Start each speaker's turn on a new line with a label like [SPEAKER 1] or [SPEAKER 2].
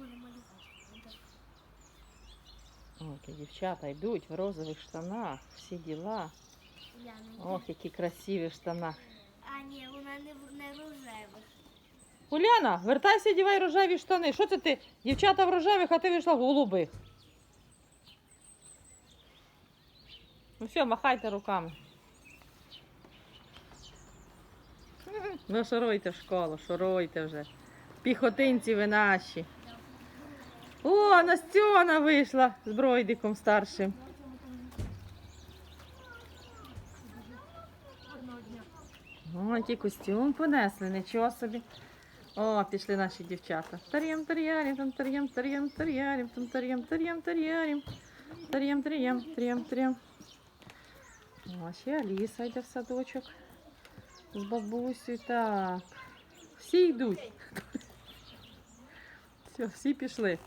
[SPEAKER 1] буде малювати.
[SPEAKER 2] Ой, дівчата йдуть в розових штанах, всі діла.
[SPEAKER 1] Уляна.
[SPEAKER 2] Ох, які красиві в штанах.
[SPEAKER 1] А ні, вона не, не рожевих.
[SPEAKER 2] Уляна, вертайся, дівай рожеві штани. Що це ти? Дівчата в рожевих, а ти вийшла в голубих. Ну все, махайте руками. Ну, шуруйте в школу, шуруйте вже. Піхотинці ви наші. О, Настьона вийшла з Бройдиком старшим. О, який костюм понесли, нічого собі. О, пішли наші дівчата. Тар'єм, тар'ярім, там тар'єм, тар'єм, тар'ярім, там тар'єм, тар'єм, тар'ярім. Тар'єм, тар'єм, тар'єм, тар'єм. О, ще Аліса йде в садочок. З бабусею. Так. Всі йдуть. Все, всі пішли.